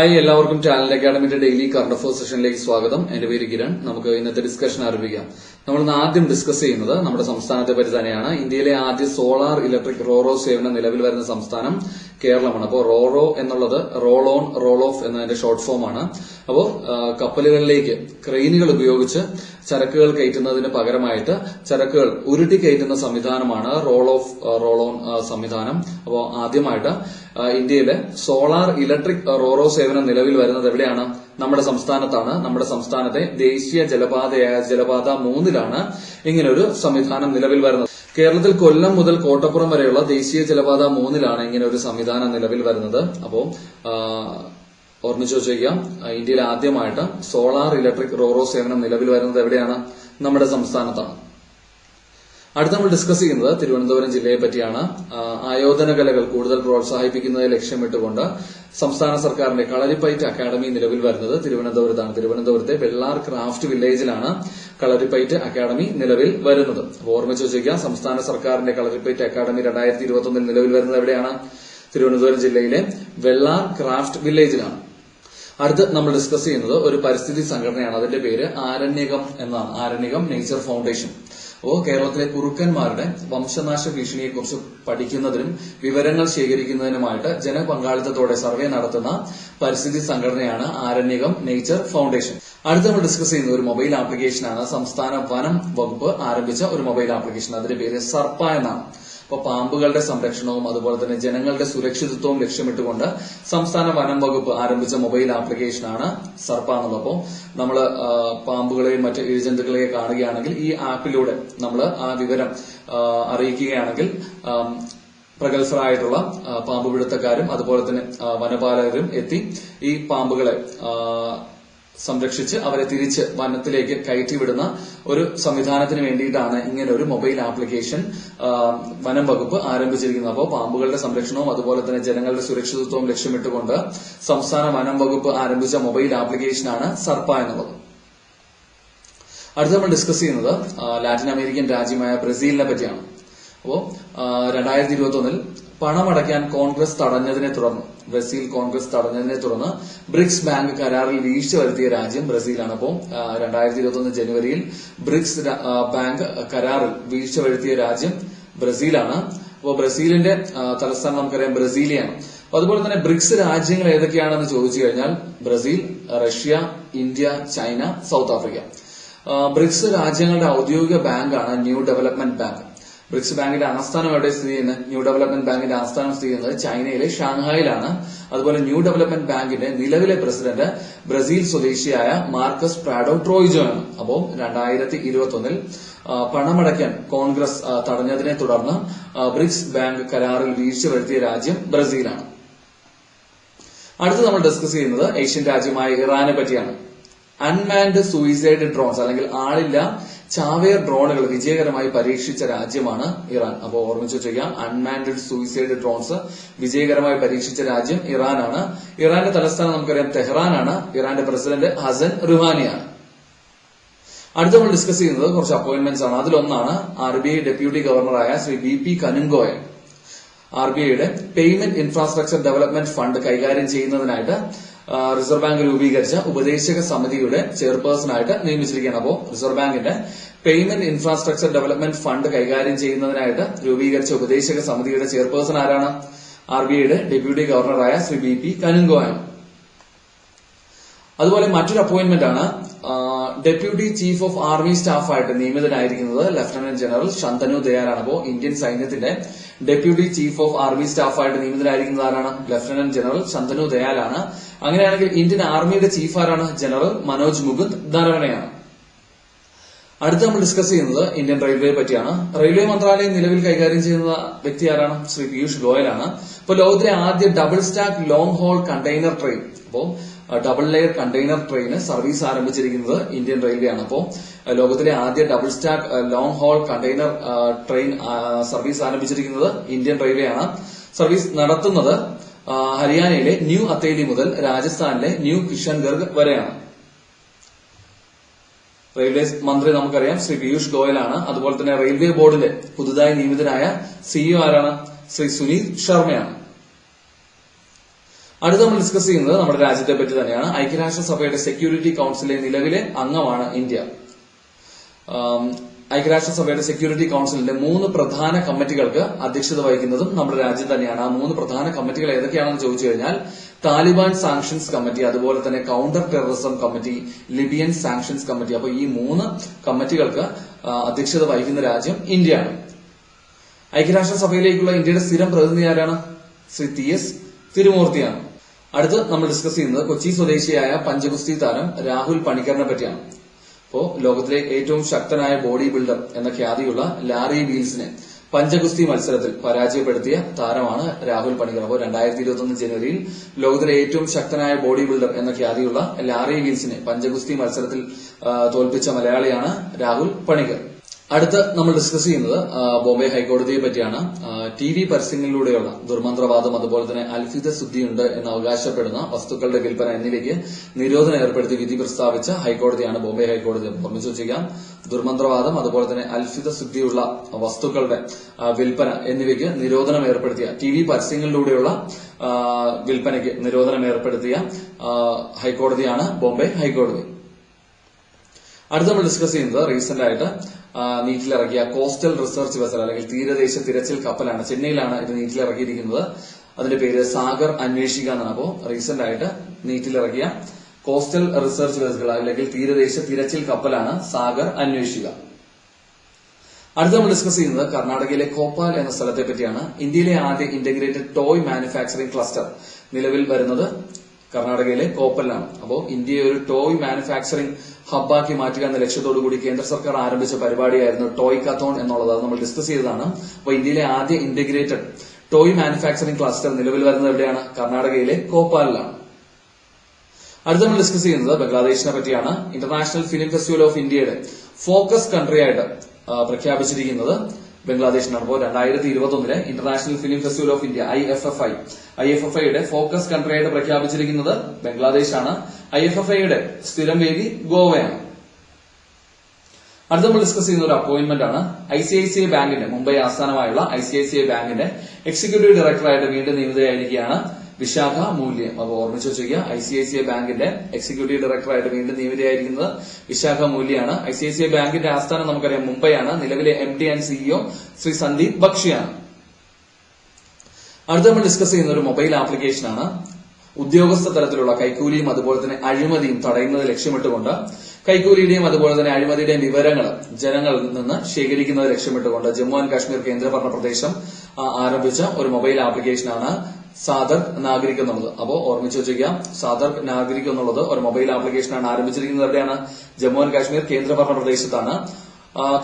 Hi എല്ലാവർക്കും channel അക്കാഡമിയുടെ daily current affair സെഷനിലേക്ക് സ്വാഗതം. എന്റെ പേര് കിരൺ. നമുക്ക് ഇന്നത്തെ ഡിസ്കഷൻ ആരംഭിക്കാം. നമ്മൾ ഇന്ന് ആദ്യം ഡിസ്കസ് ചെയ്യുന്നത് നമ്മുടെ സംസ്ഥാനത്തെ പറ്റി തന്നെയാണ്. ഇന്ത്യയിലെ ആദ്യ സോളാർ ഇലക്ട്രിക് റോറോ സേവനം നിലവിൽ വരുന്ന സംസ്ഥാനം കേരളമാണ്. അപ്പോൾ റോറോ എന്നുള്ളത് റോൾ ഓൺ റോൾ ഓഫ് എന്നതിന്റെ ഷോർട്ട് ഫോമാണ് അപ്പോൾ കപ്പലുകളിലേക്ക് ക്രെയിനുകൾ ഉപയോഗിച്ച് ചരക്കുകൾ കയറ്റുന്നതിന് പകരമായിട്ട് ചരക്കുകൾ ഉരുട്ടി കയറ്റുന്ന സംവിധാനമാണ് റോൾ ഓഫ് റോൾ ഓൺ സംവിധാനം. അപ്പോൾ ആദ്യമായിട്ട് ഇന്ത്യയിലെ സോളാർ ഇലക്ട്രിക് റോറോ സേവനം നിലവിൽ വരുന്നത് എവിടെയാണ്? നമ്മുടെ സംസ്ഥാനത്താണ്. നമ്മുടെ സംസ്ഥാനത്തെ ദേശീയ ജലപാതയായ ജലപാത മൂന്നിലാണ് ഇങ്ങനൊരു സംവിധാനം നിലവിൽ വരുന്നത്. കേരളത്തിൽ കൊല്ലം മുതൽ കോട്ടപ്പുറം വരെയുള്ള ദേശീയ ജലപാത മൂന്നിലാണ് ഇങ്ങനെ ഒരു സംവിധാനം നിലവിൽ വരുന്നത്. അപ്പോൾ ഓർമ്മിച്ചു വെച്ചേക്കാം. ഇന്ത്യയിൽ ആദ്യമായിട്ട് സോളാർ ഇലക്ട്രിക് റോറോ സേവനം നിലവിൽ വരുന്നത് എവിടെയാണ്? നമ്മുടെ സംസ്ഥാനത്താണ്. അടുത്ത നമ്മൾ ഡിസ്കസ് ചെയ്യുന്നത് തിരുവനന്തപുരം ജില്ലയെ പറ്റിയാണ്. ആയോധന കലകൾ കൂടുതൽ പ്രോത്സാഹിപ്പിക്കുന്നത് ലക്ഷ്യമിട്ടുകൊണ്ട് സംസ്ഥാന സർക്കാരിന്റെ കളരിപ്പയറ്റ് അക്കാദമി നിലവിൽ വരുന്നത് തിരുവനന്തപുരത്താണ്. തിരുവനന്തപുരത്തെ വെള്ളാർ ക്രാഫ്റ്റ് വില്ലേജിലാണ് കളരിപ്പയറ്റ് അക്കാദമി നിലവിൽ വരുന്നത്. അപ്പോൾ ഓർമ്മിച്ച് സംസ്ഥാന സർക്കാരിന്റെ കളരിപ്പയറ്റ് അക്കാദമി രണ്ടായിരത്തി ഇരുപത്തി നിലവിൽ വരുന്നത് എവിടെയാണ്? തിരുവനന്തപുരം ജില്ലയിലെ വെള്ളാർ ക്രാഫ്റ്റ് വില്ലേജിലാണ്. അടുത്ത് നമ്മൾ ഡിസ്കസ് ചെയ്യുന്നത് ഒരു പരിസ്ഥിതി സംഘടനയാണ്. അതിന്റെ പേര് ആരണ്യകം എന്നാണ്. Aryanayakam nature foundation. ഓ കേരളത്തിലെ കുറുക്കന്മാരുടെ വംശനാശ ഭീഷണിയെക്കുറിച്ച് പഠിക്കുന്നതിനും വിവരങ്ങൾ ശേഖരിക്കുന്നതിനുമായിട്ട് ജനപങ്കാളിത്തത്തോടെ സർവേ നടത്തുന്ന പരിസ്ഥിതി സംഘടനയാണ് ആരണ്യകം നേച്ചർ ഫൗണ്ടേഷൻ. അടുത്ത നമ്മൾ ഡിസ്കസ് ചെയ്യുന്ന ഒരു മൊബൈൽ ആപ്ലിക്കേഷനാണ് സംസ്ഥാന വനം വകുപ്പ് ആരംഭിച്ച ഒരു മൊബൈൽ ആപ്ലിക്കേഷൻ അതിന്റെ പേര് സർപ്പ എന്നാണ്. അപ്പൊ പാമ്പുകളുടെ സംരക്ഷണവും അതുപോലെ തന്നെ ജനങ്ങളുടെ സുരക്ഷിതത്വവും ലക്ഷ്യമിട്ടുകൊണ്ട് സംസ്ഥാന വനം വകുപ്പ് ആരംഭിച്ച മൊബൈൽ ആപ്ലിക്കേഷനാണ് സർപ്പ എന്നുള്ളത് അപ്പോൾ നമ്മൾ പാമ്പുകളെയും മറ്റ് ഇഴജന്തുക്കളെയും കാണുകയാണെങ്കിൽ ഈ ആപ്പിലൂടെ നമ്മൾ ആ വിവരം അറിയിക്കുകയാണെങ്കിൽ പ്രഗത്ഭരായിട്ടുള്ള ആ, പാമ്പ് പിടുത്തക്കാരും അതുപോലെ തന്നെ വനപാലകരും എത്തി ഈ പാമ്പുകളെ സംരക്ഷിച്ച് അവരെ തിരിച്ച് വനത്തിലേക്ക് കയറ്റിവിടുന്ന ഒരു സംവിധാനത്തിന് വേണ്ടിയിട്ടാണ് ഇങ്ങനെ ഒരു മൊബൈൽ ആപ്ലിക്കേഷൻ വനം വകുപ്പ് ആരംഭിച്ചിരിക്കുന്നത്. അപ്പോൾ പാമ്പുകളുടെ സംരക്ഷണവും അതുപോലെ തന്നെ ജനങ്ങളുടെ സുരക്ഷിതത്വവും ലക്ഷ്യമിട്ടുകൊണ്ട് സംസ്ഥാന വനം വകുപ്പ് ആരംഭിച്ച മൊബൈൽ ആപ്ലിക്കേഷനാണ് സർപ്പ എന്നുള്ളത്. അടുത്ത നമ്മൾ ഡിസ്കസ് ചെയ്യുന്നത് ലാറ്റിൻ അമേരിക്കൻ രാജ്യമായ ബ്രസീലിനെ പറ്റിയാണ്. അപ്പോ രണ്ടായിരത്തി ഇരുപത്തി ഒന്നിൽ പണമടയ്ക്കാൻ കോൺഗ്രസ് തടഞ്ഞതിനെ തുടർന്ന് ബ്രസീൽ കോൺഗ്രസ് തടഞ്ഞതിനെ തുടർന്ന് ബ്രിക്സ് ബാങ്ക് കരാറിൽ വീഴ്ച വരുത്തിയ രാജ്യം ബ്രസീലാണ്. അപ്പോൾ രണ്ടായിരത്തി ഇരുപത്തി ഒന്ന് ജനുവരിയിൽ ബ്രിക്സ് ബാങ്ക് കരാറിൽ വീഴ്ച വരുത്തിയ രാജ്യം ബ്രസീലാണ്. അപ്പോൾ ബ്രസീലിന്റെ തലസ്ഥാനം നമുക്കറിയാം ബ്രസീലിയാണ്. അതുപോലെ തന്നെ ബ്രിക്സ് രാജ്യങ്ങൾ ഏതൊക്കെയാണെന്ന് ചോദിച്ചു കഴിഞ്ഞാൽ Brazil Russia India China South Africa. BRICS രാജ്യങ്ങളുടെ ഔദ്യോഗിക ബാങ്കാണ് ന്യൂ ഡെവലപ്മെന്റ് ബാങ്ക്. ബ്രിക്സ് ബാങ്കിന്റെ ആസ്ഥാനം എവിടെ സ്ഥിതി ചെയ്യുന്നത്? ന്യൂ ഡെവലപ്മെന്റ് ബാങ്കിന്റെ ആസ്ഥാനം സ്ഥിതി ചെയ്യുന്നത് ചൈനയിലെ ഷാങ്ഹായിലാണ്. അതുപോലെ ന്യൂ ഡെവലപ്മെന്റ് ബാങ്കിന്റെ നിലവിലെ പ്രസിഡന്റ് ബ്രസീൽ സ്വദേശിയായ മാർക്കസ് പ്രാഡോ ട്രോയിജോ ആണ് അപ്പോൾ രണ്ടായിരത്തി ഇരുപത്തൊന്നിൽ പണമടയ്ക്കാൻ കോൺഗ്രസ് തടഞ്ഞതിനെ തുടർന്ന് ബ്രിക്സ് ബാങ്ക് കരാറിൽ വീഴ്ച വരുത്തിയ രാജ്യം ബ്രസീലാണ്. അടുത്ത് നമ്മൾ ഡിസ്കസ് ചെയ്യുന്നത് ഏഷ്യൻ രാജ്യമായ ഇറാനെ പറ്റിയാണ്. അൺമാൻഡ് സൂയിസൈഡ് ഡ്രോൺസ് അല്ലെങ്കിൽ ആളില്ല ചാവേർ ഡ്രോണുകൾ വിജയകരമായി പരീക്ഷിച്ച രാജ്യമാണ് ഇറാൻ. അപ്പോൾ ഓർമ്മിച്ച് ചെയ്യാം അൺമാൻഡ് സൂയിസൈഡ് ഡ്രോൺസ് വിജയകരമായി പരീക്ഷിച്ച രാജ്യം ഇറാനാണ്. ഇറാന്റെ തലസ്ഥാനം നമുക്കറിയാം തെഹ്റാനാണ് ഇറാന്റെ പ്രസിഡന്റ് ഹസൻ റുഹാനിയാണ്. അടുത്ത നമ്മൾ ഡിസ്കസ് ചെയ്യുന്നത് കുറച്ച് അപ്പോയിന്റ്മെന്റ്സ് ആണ്. അതിലൊന്നാണ് ആർ ബി ഐ ഡെപ്യൂട്ടി ഗവർണറായ ശ്രീ ബി പി കനുങ്കോയൻ ആർ ബി ഐയുടെ പേയ്മെന്റ് ഇൻഫ്രാസ്ട്രക്ചർ ഡെവലപ്മെന്റ് ഫണ്ട് കൈകാര്യം ചെയ്യുന്നതിനായിട്ട് റിസർവ് ബാങ്ക് രൂപീകരിച്ച ഉപദേശക സമിതിയുടെ ചെയർപേഴ്സണായിട്ട് നിയമിച്ചിരിക്കുകയാണ്. അപ്പോൾ റിസർവ് ബാങ്കിന്റെ പേയ്മെന്റ് ഇൻഫ്രാസ്ട്രക്ചർ ഡെവലപ്മെന്റ് ഫണ്ട് കൈകാര്യം ചെയ്യുന്നതിനായിട്ട് രൂപീകരിച്ച ഉപദേശക സമിതിയുടെ ചെയർപേഴ്സൺ ആരാണ്? ആർ ബി ഐയുടെ ഡെപ്യൂട്ടി ഗവർണറായ ശ്രീ ബി പി കനുങ്കോയാണ് അതുപോലെ മറ്റൊരു അപ്പോയിന്റ്മെന്റ് ആണ് ഡെപ്യൂട്ടി ചീഫ് ഓഫ് ആർമി സ്റ്റാഫായിട്ട് നിയമിതനായിരിക്കുന്നത് ലഫ്റ്റനന്റ് ജനറൽ ശന്തനു ദയാലാണ് അപ്പോൾ ഇന്ത്യൻ സൈന്യത്തിന്റെ ഡെപ്യൂട്ടി ചീഫ് ഓഫ് ആർമി സ്റ്റാഫായിട്ട് നിയമിതനായിരിക്കുന്നത് ആരാണ്? ലഫ്റ്റനന്റ് ജനറൽ ശന്തനു ദയാലാണ് അങ്ങനെയാണെങ്കിൽ ഇന്ത്യൻ ആർമിയുടെ ചീഫ് ആരാണ്? ജനറൽ മനോജ് മുകുന്ദ് നരവണയാണ് അടുത്ത് നമ്മൾ ഡിസ്കസ് ചെയ്യുന്നത് ഇന്ത്യൻ റെയിൽവേയെ പറ്റിയാണ്. റെയിൽവേ മന്ത്രാലയം നിലവിൽ കൈകാര്യം ചെയ്യുന്ന വ്യക്തി ആരാണ്? ശ്രീ പീയൂഷ് ഗോയലാണ്. അപ്പോൾ ലോകത്തിലെ ആദ്യ double stack long haul container train അപ്പോൾ ഡബിൾ ലെയർ കണ്ടെയ്നർ ട്രെയിന് സർവീസ് ആരംഭിച്ചിരിക്കുന്നത് ഇന്ത്യൻ റെയിൽവേ ആണ് അപ്പോൾ ലോകത്തിലെ ആദ്യ double stack long haul container train service ആരംഭിച്ചിരിക്കുന്നത് ഇന്ത്യൻ റെയിൽവേ ആണ് സർവീസ് നടത്തുന്നത് ഹരിയാനയിലെ ന്യൂ അതേലി മുതൽ രാജസ്ഥാനിലെ ന്യൂ കിഷൻഗർഗ് വരെയാണ്. റെയിൽവേ മന്ത്രി നമുക്കറിയാം ശ്രീ പീയൂഷ് ഗോയലാണ്. അതുപോലെ തന്നെ റെയിൽവേ ബോർഡിന്റെ പുതുതായി നിയമിതനായ സിഇഒ ആരാണ്? ശ്രീ സുനിൽ ശർമ്മയാണ്. അടുത്ത നമ്മൾ ഡിസ്കസ് ചെയ്യുന്നത് നമ്മുടെ രാജ്യത്തെ പറ്റി തന്നെയാണ്. ഐക്യരാഷ്ട്രസഭയുടെ സെക്യൂരിറ്റി കൌൺസിലെ നിലവിലെ അംഗമാണ് ഇന്ത്യ. ഐക്യരാഷ്ട്രസഭയുടെ സെക്യൂരിറ്റി കൌൺസിലിന്റെ മൂന്ന് പ്രധാന കമ്മിറ്റികൾക്ക് അധ്യക്ഷത വഹിക്കുന്നതും നമ്മുടെ രാജ്യം തന്നെയാണ്. ആ മൂന്ന് പ്രധാന കമ്മിറ്റികൾ ഏതൊക്കെയാണെന്ന് ചോദിച്ചു കഴിഞ്ഞാൽ താലിബാൻ സാങ്ഷൻസ് കമ്മിറ്റി അതുപോലെ തന്നെ counter terrorism committee Libyan sanctions committee അപ്പോൾ ഈ മൂന്ന് കമ്മിറ്റികൾക്ക് അധ്യക്ഷത വഹിക്കുന്ന രാജ്യം ഇന്ത്യയാണ്. ഐക്യരാഷ്ട്ര സഭയിലേക്കുള്ള ഇന്ത്യയുടെ സ്ഥിരം പ്രതിനിധി ആരാണ്? ശ്രീ ടി എസ് തിരുമൂർത്തിയാണ്. അടുത്ത് നമ്മൾ ഡിസ്കസ് ചെയ്യുന്നത് കൊച്ചി സ്വദേശിയായ പഞ്ചഗുസ്തി താരം രാഹുൽ പണിക്കറിനെ പറ്റിയാണ്. അപ്പോ ലോകത്തിലെ ഏറ്റവും ശക്തനായ ബോഡി ബിൽഡർ എന്ന ഖ്യാതിയുള്ള ലാറി ബീൽസിനെ പഞ്ചഗുസ്തി മത്സരത്തിൽ പരാജയപ്പെടുത്തിയ താരമാണ് രാഹുൽ പണിക്കർ. അപ്പോൾ രണ്ടായിരത്തി ഇരുപത്തൊന്ന് ജനുവരിയിൽ ലോകത്തിലെ ഏറ്റവും ശക്തനായ ബോഡി ബിൽഡർ എന്ന ഖ്യാതിയുള്ള ലാറി വീൽസിനെ പഞ്ചഗുസ്തി മത്സരത്തിൽ തോൽപ്പിച്ച മലയാളിയാണ് രാഹുൽ പണിക്കർ. അടുത്ത് നമ്മൾ ഡിസ്കസ് ചെയ്യുന്നത് ബോംബെ ഹൈക്കോടതിയെ പറ്റിയാണ്. ടി വി പരസ്യങ്ങളിലൂടെയുള്ള ദുർമന്ത്രവാദം അതുപോലെ തന്നെ അൽഫിത ശുദ്ധിയുണ്ട് എന്ന് അവകാശപ്പെടുന്ന വസ്തുക്കളുടെ വിൽപ്പന എന്നിവയ്ക്ക് നിരോധനം ഏർപ്പെടുത്തി വിധി പ്രസ്താവിച്ച ഹൈക്കോടതിയാണ് ബോംബെ ഹൈക്കോടതി. ഓർമ്മിച്ചു വച്ചിരിക്കാം ദുർമന്ത്രവാദം അതുപോലെ തന്നെ അൽഫിത ശുദ്ധിയുള്ള വസ്തുക്കളുടെ വിൽപ്പന എന്നിവയ്ക്ക് നിരോധനം ഏർപ്പെടുത്തിയ ടി വി പരസ്യങ്ങളിലൂടെയുള്ള വിൽപ്പനയ്ക്ക് നിരോധനം ഏർപ്പെടുത്തിയ ഹൈക്കോടതിയാണ് ബോംബെ ഹൈക്കോടതി. അടുത്ത നമ്മൾ ഡിസ്കസ് ചെയ്യുന്നത് റീസെന്റ് ആയിട്ട് നീറ്റിലിറക്കിയ കോസ്റ്റൽ റിസർച്ച് വെസൽ അല്ലെങ്കിൽ തീരദേശ തിരച്ചിൽ കപ്പലാണ് ചെന്നൈയിലാണ് ഇത് നീറ്റിലിറക്കിയിരിക്കുന്നത്. അതിന്റെ പേര് സാഗർ അന്വേഷിക എന്നാണ്. അപ്പോ റീസെന്റ് ആയിട്ട് നീറ്റിലിറക്കിയ കോസ്റ്റൽ റിസർച്ച് വെസൽ അല്ലെങ്കിൽ തീരദേശ തിരച്ചിൽ കപ്പലാണ് സാഗർ അന്വേഷിക അടുത്ത നമ്മൾ ഡിസ്കസ് ചെയ്യുന്നത് കർണാടകയിലെ കോപ്പാൽ എന്ന സ്ഥലത്തെ പറ്റിയാണ് ഇന്ത്യയിലെ ആദ്യ ഇന്റഗ്രേറ്റഡ് ടോയ് മാനുഫാക്ചറിംഗ് ക്ലസ്റ്റർ നിലവിൽ വരുന്നത് കർണാടകയിലെ കോപ്പലിലാണ് അപ്പോൾ ഇന്ത്യയെ ഒരു ടോയ് മാനുഫാക്ചറിംഗ് ഹബ്ബാക്കി മാറ്റുക എന്ന ലക്ഷ്യത്തോടു കൂടി കേന്ദ്ര സർക്കാർ ആരംഭിച്ച പരിപാടിയായിരുന്നു ടോയ് കത്തോൺ എന്നുള്ളത് നമ്മൾ ഡിസ്കസ് ചെയ്തതാണ്. അപ്പോൾ ഇന്ത്യയിലെ ആദ്യ ഇന്റഗ്രേറ്റഡ് ടോയ് മാനുഫാക്ചറിംഗ് ക്ലസ്റ്റർ നിലവിൽ വരുന്നത് എവിടെയാണ്? കർണാടകയിലെ കോപ്പാലിലാണ്. അടുത്ത നമ്മൾ ഡിസ്കസ് ചെയ്യുന്നത് ബംഗ്ലാദേശിനെ പറ്റിയാണ്. ഇന്റർനാഷണൽ ഫിലിം ഫെസ്റ്റിവൽ ഓഫ് ഇന്ത്യയുടെ ഫോക്കസ് കൺട്രിയായിട്ട് പ്രഖ്യാപിച്ചിരിക്കുന്നത്. ബംഗ്ലാദേശിനാണ് അപ്പോൾ രണ്ടായിരത്തി ഇരുപത്തി ഒന്നിലെ international film festival of India I F F I I F F ഐയുടെ ഫോക്കസ് കൺട്രിയായിട്ട് പ്രഖ്യാപിച്ചിരിക്കുന്നത് ബംഗ്ലാദേശാണ്. ഐ എഫ് എഫ് ഐയുടെ സ്ഥിരം വേദി ഗോവയാണ്. അടുത്ത നമ്മൾ ഡിസ്കസ് ചെയ്യുന്ന ഒരു അപ്പോയിന്റ്മെന്റ് ആണ് I C I C I ബാങ്കിന്റെ മുംബൈ ആസ്ഥാനമായുള്ള I C I C I ബാങ്കിന്റെ എക്സിക്യൂട്ടീവ് ഡയറക്ടറായിട്ട് വീണ്ടും നിയമിതയായിരിക്കുകയാണ്. വിശാഖ മൂല്യം. അപ്പൊ ഓർമ്മിച്ച് വെച്ചിരിക്കുക I C I C I ബാങ്കിന്റെ എക്സിക്യൂട്ടീവ് ഡയറക്ടറായിട്ട് വീണ്ടും നിയമിതയായിരിക്കുന്നത് Vishakha മൂല്യാണ്. I C I C I ബാങ്കിന്റെ ആസ്ഥാനം നമുക്കറിയാം മുംബൈയാണ്. നിലവിലെ M D and CEO Shri Sandeep ബക്ഷിയാണ്. അടുത്ത നമ്മൾ ഡിസ്കസ് ചെയ്യുന്ന ഒരു മൊബൈൽ ആപ്ലിക്കേഷനാണ് ഉദ്യോഗസ്ഥ തലത്തിലുള്ള കൈക്കൂലിയും അതുപോലെ തന്നെ അഴിമതിയും തടയുന്നത് ലക്ഷ്യമിട്ടുകൊണ്ട് കൈക്കൂലിയുടെയും അതുപോലെ തന്നെ അഴിമതിയുടെയും വിവരങ്ങൾ ജനങ്ങളിൽ നിന്ന് ശേഖരിക്കുന്നത് ലക്ഷ്യമിട്ടുകൊണ്ട് ജമ്മു ആൻഡ് കാശ്മീർ കേന്ദ്രഭരണ പ്രദേശം ആരംഭിച്ച ഒരു മൊബൈൽ ആപ്ലിക്കേഷനാണ് സാദർ നാഗരിക് എന്നുള്ളത്. അപ്പോ ഓർമ്മിച്ച് വെച്ചിരിക്കാം സാദർ നാഗരിക് എന്നുള്ളത് ഒരു മൊബൈൽ ആപ്ലിക്കേഷനാണ് ആരംഭിച്ചിരിക്കുന്നത് എവിടെയാണ്? ജമ്മു ആൻഡ് കാശ്മീർ കേന്ദ്രഭരണ പ്രദേശത്താണ്.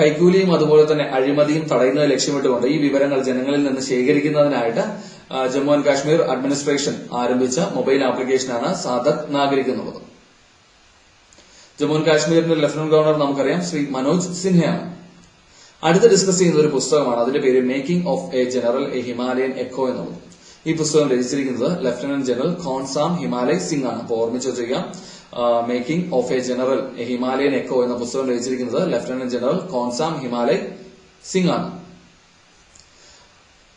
കൈക്കൂലിയും അതുപോലെ തന്നെ അഴിമതിയും തടയുന്നത് ലക്ഷ്യമിട്ടുകൊണ്ട് ഈ വിവരങ്ങൾ ജനങ്ങളിൽ നിന്ന് ശേഖരിക്കുന്നതിനായിട്ട് ജമ്മു ആൻഡ് കാശ്മീർ അഡ്മിനിസ്ട്രേഷൻ ആരംഭിച്ച മൊബൈൽ ആപ്ലിക്കേഷനാണ് സാദക് നാഗരിക് എന്നുള്ളത്. ജമ്മു ആൻഡ് കാശ്മീരിന്റെ ലഫ്റ്റനന്റ് ഗവർണർ നമുക്കറിയാം ശ്രീ മനോജ് സിൻഹയാണ്. അടുത്ത ഡിസ്കസ് ചെയ്യുന്ന ഒരു പുസ്തകമാണ് അതിന്റെ പേര് making of a general a Himalayan echo എന്നുള്ളത്. ഈ പുസ്തകം രചിച്ചിരിക്കുന്നത് ലഫ്റ്റനന്റ് ജനറൽ ഖോൺസാം ഹിമാലയ് സിംഗ് ആണ്. അപ്പോൾ ഓർമ്മിച്ച് വെച്ചിരിക്കാം making of a general Himalayan echo എന്ന പുസ്തകം രചിച്ചിരിക്കുന്നത് ലഫ്റ്റനന്റ് ജനറൽ കോൺസാം ഹിമാലയ് സിംഗ് ആണ്.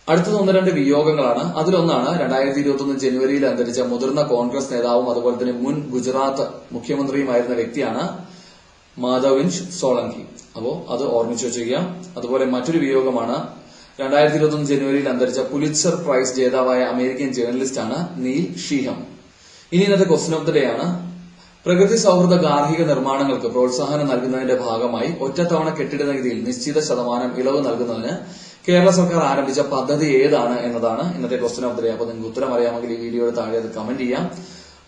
അടുത്തത് ഒന്ന് രണ്ട് വിയോഗങ്ങളാണ്. അതിലൊന്നാണ് രണ്ടായിരത്തി ഇരുപത്തി ഒന്ന് ജനുവരിയിൽ അന്തരിച്ച മുതിർന്ന കോൺഗ്രസ് നേതാവും അതുപോലെ തന്നെ മുൻ ഗുജറാത്ത് മുഖ്യമന്ത്രിയുമായിരുന്ന വ്യക്തിയാണ് മാധവിൻഷ് സോളങ്കി. അപ്പോ അത് ഓർമ്മിച്ചു വെച്ചിരിക്കുക. അതുപോലെ മറ്റൊരു വിയോഗമാണ് രണ്ടായിരത്തി ഇരുപത്തി ഒന്ന് ജനുവരിയിൽ അന്തരിച്ച പുലിറ്റ്സർ പ്രൈസ് ജേതാവായ അമേരിക്കൻ ജേർണലിസ്റ്റ് ആണ് നീൽ ഷീഹം. ഇനി ഇന്നത്തെ ക്വസ്റ്റൻ ഓഫ് ദ ഡേ ആണ്. പ്രകൃതി സൌഹൃദ ഗാർഹിക നിർമ്മാണങ്ങൾക്ക് പ്രോത്സാഹനം നൽകുന്നതിന്റെ ഭാഗമായി ഒറ്റത്തവണ കെട്ടിട നികുതിയിൽ നിശ്ചിത ശതമാനം ഇളവ് നൽകുന്നതിന് കേരള സർക്കാർ ആരംഭിച്ച പദ്ധതി ഏതാണ് എന്നതാണ് ഇന്നത്തെ ക്വസ്റ്റൻ ഓഫ് ദ ഡേ. അപ്പോൾ നിങ്ങൾക്ക് ഉത്തരം അറിയാമെങ്കിൽ ഈ വീഡിയോയുടെ താഴെ അത് കമന്റ് ചെയ്യാം.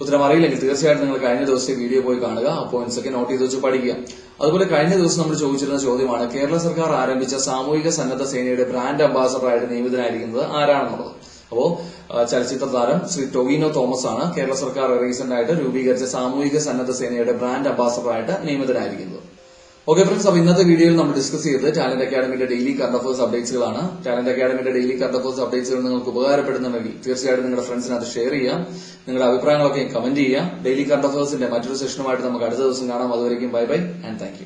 ഉത്തരം അറിയില്ലെങ്കിൽ തീർച്ചയായിട്ടും നിങ്ങൾ കഴിഞ്ഞ ദിവസത്തെ വീഡിയോ പോയി കാണുക. അപ്പോയിന്റ്സ് പോയിന്റ്സ് ഒക്കെ നോട്ട് ചെയ്ത് വെച്ച് പഠിക്കുക. അതുപോലെ കഴിഞ്ഞ ദിവസം നമ്മൾ ചോദിച്ചിരുന്ന ചോദ്യമാണ് കേരള സർക്കാർ ആരംഭിച്ച സാമൂഹിക സന്നദ്ധ സേനയുടെ ബ്രാൻഡ് അംബാസഡറായിട്ട് നിയമിതനായിരിക്കുന്നത് ആരാണെന്നുള്ളത്? അപ്പോ ചലച്ചിത്ര താരം ശ്രീ ടൊവിനോ തോമസ് ആണ് കേരള സർക്കാർ റീസെന്റ് ആയിട്ട് രൂപീകരിച്ച സാമൂഹിക സന്നദ്ധ സേനയുടെ ബ്രാൻഡ് അംബാസഡറായിട്ട് നിയമിതനായിരിക്കുന്നത്. ഓക്കെ ഫ്രണ്ട്സ് അപ്പൊ ഇന്നത്തെ വീഡിയോയിൽ നമ്മൾ ഡിസ്കസ് ചെയ്തത് ടാലന്റ് അക്കാഡമിയുടെ ഡെയിലി കറണ്ട് അഫേഴ്സ് അപ്ഡേറ്റ്സുകളാണ് ടാലന്റ് അക്കാഡമിയുടെ ഡെയിലി കറണ്ട് അഫേഴ്സ് അപ്ഡേറ്റ്സുകൾ നിങ്ങൾക്ക് ഉപകാരപ്പെടുന്നുണ്ടെങ്കിൽ തീർച്ചയായിട്ടും നിങ്ങളുടെ ഫ്രണ്ട്സിന് അത് ഷെയർ ചെയ്യാം. നിങ്ങളുടെ അഭിപ്രായങ്ങളൊക്കെ കമന്റ് ചെയ്യാം. ഡെയിലി കറണ്ട് അഫേഴ്സിന്റെ മറ്റൊരു സെഷനുമായിട്ട് നമുക്ക് അടുത്ത ദിവസം കാണാം. അതുവരെയും ബൈ ബൈ ആൻഡ് താങ്ക്